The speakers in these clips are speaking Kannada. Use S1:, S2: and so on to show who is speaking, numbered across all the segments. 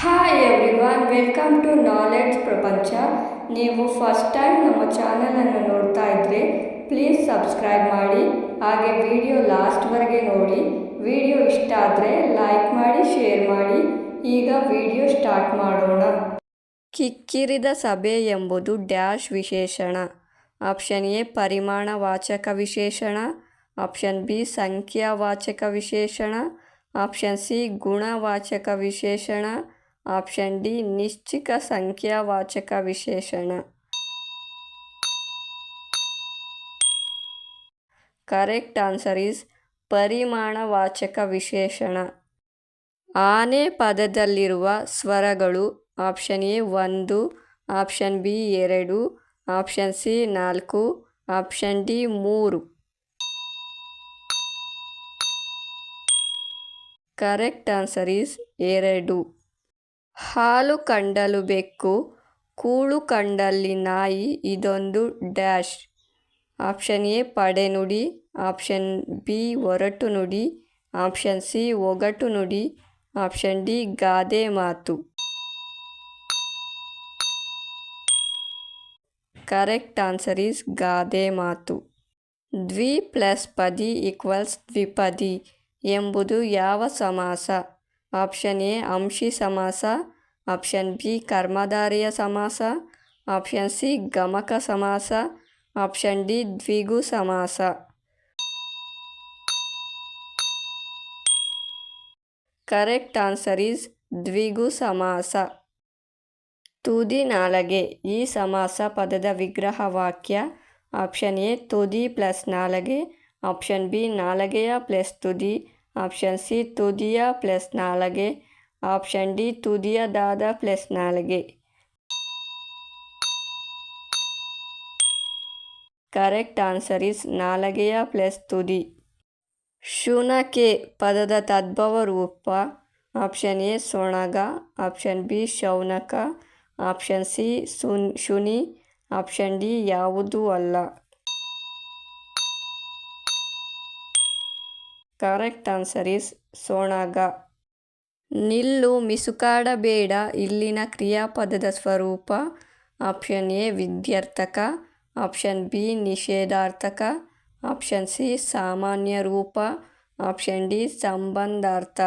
S1: Hi everyone welcome to knowledge ಪ್ರಪಂಚ ನೀವು ಫಸ್ಟ್ ಟೈಮ್ ನಮ್ಮ ಚಾನಲನ್ನು ನೋಡ್ತಾ ಇದ್ದರೆ ಪ್ಲೀಸ್ ಸಬ್ಸ್ಕ್ರೈಬ್ ಮಾಡಿ, ಹಾಗೆ ವಿಡಿಯೋ ಲಾಸ್ಟ್ವರೆಗೆ ನೋಡಿ. ವಿಡಿಯೋ ಇಷ್ಟ ಆದರೆ ಲೈಕ್ ಮಾಡಿ ಶೇರ್ ಮಾಡಿ. ಈಗ ವಿಡಿಯೋ ಸ್ಟಾರ್ಟ್ ಮಾಡೋಣ. ಕಿಕ್ಕಿರಿದ ಸಭೆ ಎಂಬುದು ಡ್ಯಾಶ್ ವಿಶೇಷಣ. ಆಪ್ಷನ್ ಎ ಪರಿಮಾಣವಾಚಕ ವಿಶೇಷಣ. ಆಪ್ಷನ್ ಬಿ ಸಂಖ್ಯಾ ವಾಚಕ ವಿಶೇಷಣ. ಆಪ್ಷನ್ ಸಿ ಗುಣವಾಚಕ ವಿಶೇಷಣ. ಆಪ್ಷನ್ ಡಿ, ನಿಶ್ಚಿತ ಸಂಖ್ಯಾವಾಚಕ ವಿಶೇಷಣ. ಕರೆಕ್ಟ್ ಆನ್ಸರ್ ಈಸ್ ಪರಿಮಾಣವಾಚಕ ವಿಶೇಷಣ. ಆನೆ ಪದದಲ್ಲಿರುವ ಸ್ವರಗಳು ಆಪ್ಷನ್ ಎ ಒಂದು, ಆಪ್ಷನ್ ಬಿ ಎರಡು, ಆಪ್ಷನ್ ಸಿ ನಾಲ್ಕು, ಆಪ್ಷನ್ ಡಿ ಮೂರು. ಕರೆಕ್ಟ್ ಆನ್ಸರ್ ಈಸ್ ಎರಡು. ಹಾಲು ಕಂಡಲು ಬೆಕ್ಕು, ಕೂಳು ಕಂಡಲ್ಲಿ ನಾಯಿ, ಇದೊಂದು ಡ್ಯಾಶ್. ಆಪ್ಷನ್ ಎ ಪಡೆನುಡಿ ಆಪ್ಷನ್ ಬಿ, ಒರಟು ನುಡಿ. ಆಪ್ಷನ್ ಸಿ, ಒಗಟು ನುಡಿ. ಆಪ್ಷನ್ ಡಿ, ಗಾದೆ ಮಾತು. ಕರೆಕ್ಟ್ ಆನ್ಸರ್ ಈಸ್ ಗಾದೆ ಮಾತು. ದ್ವಿ ಪ್ಲಸ್ ಪದಿ ಈಕ್ವಲ್ಸ್ ದ್ವಿಪದಿ ಎಂಬುದು ಯಾವ ಸಮಾಸ? ಆಪ್ಷನ್ ಎ, ಅಂಶಿ ಸಮಾಸ. ಆಪ್ಷನ್ ಬಿ, ಕರ್ಮಧಾರಿಯ ಸಮಾಸ. ಆಪ್ಷನ್ ಸಿ, ಗಮಕ ಸಮಾಸ. ಆಪ್ಷನ್ ಡಿ, ದ್ವಿಗು ಸಮಾಸ. ಕರೆಕ್ಟ್ ಆನ್ಸರ್ ಈಸ್ ದ್ವಿಗು ಸಮಾಸ. ತುದಿ ನಾಲಗೆ, ಈ ಸಮಾಸ ಪದದ ವಿಗ್ರಹ ವಾಕ್ಯ. ಆಪ್ಷನ್ ಎ, ತುದಿ ಪ್ಲಸ್ ನಾಲಗೆ. ಆಪ್ಷನ್ ಬಿ, ನಾಲಗೆಯ ಪ್ಲಸ್ ತುದಿ. ಆಪ್ಷನ್ ಸಿ ತುದಿಯ ಪ್ಲಸ್ ನಾಲಗೆ. ಆಪ್ಷನ್ ಡಿ ತುದಿಯದಾದ ಪ್ಲಸ್ ನಾಲಗೆ. ಕರೆಕ್ಟ್ ಆನ್ಸರ್ ಇಸ್ ನಾಲಗೆಯ ಪ್ಲಸ್ ತುದಿ. ಶುನಕೆ ಪದದ ತದ್ಭವ ರೂಪ. ಆಪ್ಷನ್ ಎ ಸೊಣಗ. ಆಪ್ಷನ್ ಬಿ ಶೌನಕ. ಆಪ್ಷನ್ ಸಿ ಸುನ್ ಶುನಿ. ಆಪ್ಷನ್ ಡಿ ಯಾವುದೂ ಅಲ್ಲ. ಕರೆಕ್ಟ್ ಆನ್ಸರ್ ಈಸ್ ಸೋಣಾಗ. ನಿಲ್ಲು, ಮಿಸುಕಾಡಬೇಡ, ಇಲ್ಲಿನ ಕ್ರಿಯಾಪದದ ಸ್ವರೂಪ. ಆಪ್ಷನ್ ಎ, ವಿದ್ಯಾರ್ಥಕ. ಆಪ್ಷನ್ ಬಿ, ನಿಷೇಧಾರ್ಥಕ. ಆಪ್ಷನ್ ಸಿ, ಸಾಮಾನ್ಯ ರೂಪ. ಆಪ್ಷನ್ ಡಿ, ಸಂಬಂಧಾರ್ಥ.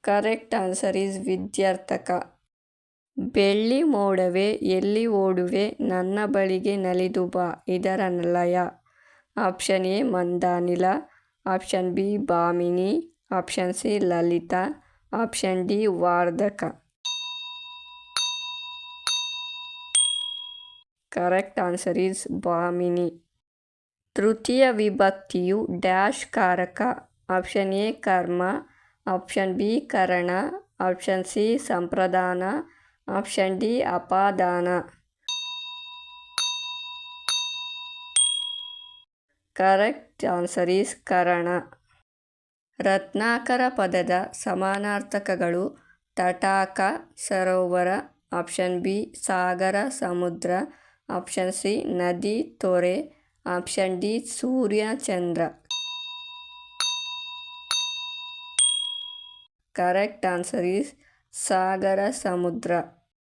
S1: ಕರೆಕ್ಟ್ ಆನ್ಸರ್ ಈಸ್ ವಿದ್ಯಾರ್ಥಕ. ಬೆಳ್ಳಿ ಮೋಡವೇ, ಎಲ್ಲಿ ಓಡುವೆ, ನನ್ನ ಬಳಿಗೆ ನಲಿದು ಬಾ, ಇದರ ಲಯ ಆಪ್ಷನ್ ಎ ಮಂದಾನಿಲ ಆಪ್ಷನ್ ಬಿ ಭಾಮಿನಿ ಆಪ್ಷನ್ ಸಿ, ಲಲಿತ. ಆಪ್ಷನ್ ಡಿ, ವಾರ್ಧಕ. ಕರೆಕ್ಟ್ ಆನ್ಸರ್ ಈಸ್ ಬಾಮಿನಿ. ತೃತೀಯ ವಿಭಕ್ತಿಯು ಡ್ಯಾಶ್ ಕಾರಕ. ಆಪ್ಷನ್ ಎ, ಕರ್ಮ. ಆಪ್ಷನ್ ಬಿ, ಕರಣ. ಆಪ್ಷನ್ ಸಿ, ಸಂಪ್ರದಾನ. ಆಪ್ಷನ್ ಡಿ, ಅಪಾದಾನ. ಕರೆಕ್ಟ್ ಆನ್ಸರ್ ಈಸ್ ಕರಣ. ರತ್ನಾಕರ ಪದದ ಸಮಾನಾರ್ಥಕಗಳು ತಟಾಕ, ಸರೋವರ, ಆಪ್ಷನ್ ಬಿ, ಸಾಗರ, ಸಮುದ್ರ, ಆಪ್ಷನ್ ಸಿ, ನದಿ, ತೊರೆ, ಆಪ್ಷನ್ ಡಿ, ಸೂರ್ಯ, ಚಂದ್ರ. ಕರೆಕ್ಟ್ ಆನ್ಸರ್ ಈಸ್ ಸಾಗರ ಸಮುದ್ರ